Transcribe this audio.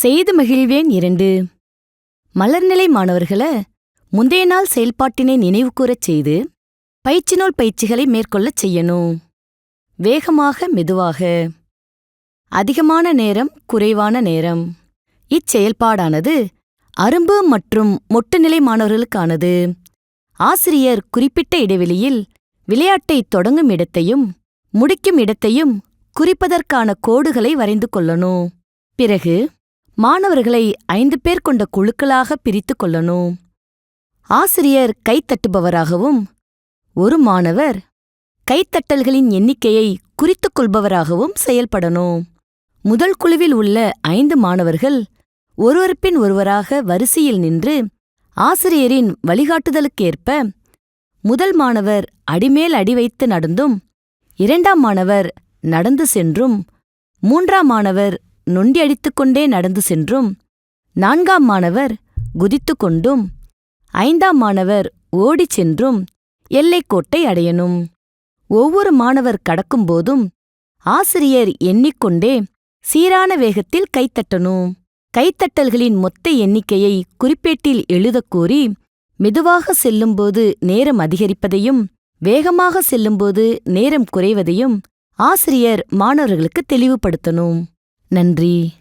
செய்து மகிழ்வேன் இரண்டு. மலர்நிலை மாணவர்கள முந்தைய நாள் செயல்பாட்டினை நினைவுகூரச் செய்து பயிற்சி நூல் பயிற்சிகளை மேற்கொள்ளச் செய்யணும். வேகமாக மெதுவாக. அதிகமான நேரம் குறைவான நேரம். இச்செயல்பாடானது அரும்பு மற்றும் மொட்டுநிலை மாணவர்களுக்கானது. ஆசிரியர் குறிப்பிட்ட இடைவெளியில் விளையாட்டை தொடங்கும் இடத்தையும் முடிக்கும் இடத்தையும் குறிப்பதற்கான கோடுகளை வரைந்து கொள்ளணும். பிறகு மாணவர்களை ஐந்து பேர் கொண்ட குழுக்களாக பிரித்துக் கொள்ளணும். ஆசிரியர் கைத்தட்டுபவராகவும் ஒரு மாணவர் கைத்தட்டல்களின் எண்ணிக்கையை குறித்துக் கொள்பவராகவும் செயல்படணும். முதல் குழுவில் உள்ள ஐந்து மாணவர்கள் ஒருவர் பின் ஒருவராக வரிசையில் நின்று ஆசிரியரின் வழிகாட்டுதலுக்கேற்ப முதல் மாணவர் அடிமேல் அடி வைத்து நடந்தும் இரண்டாம் மாணவர் நடந்து சென்றும் மூன்றாம் மாணவர் நொண்டியடித்துக்கொண்டே நடந்து சென்றும் நான்காம் மாணவர் குதித்துக் கொண்டும் ஐந்தாம் மாணவர் ஓடிச் சென்றும் எல்லைக்கோட்டை அடையணும். ஒவ்வொரு மாணவர் கடக்கும்போதும் ஆசிரியர் எண்ணிக்கொண்டே சீரான வேகத்தில் கைத்தட்டணும். கைத்தட்டல்களின் மொத்த எண்ணிக்கையை குறிப்பேட்டில் எழுதக் கூறி மெதுவாக செல்லும்போது நேரம் அதிகரிப்பதையும் வேகமாக செல்லும்போது நேரம் குறைவதையும் ஆசிரியர் மாணவர்களுக்கு தெளிவுபடுத்தணும். நன்றி.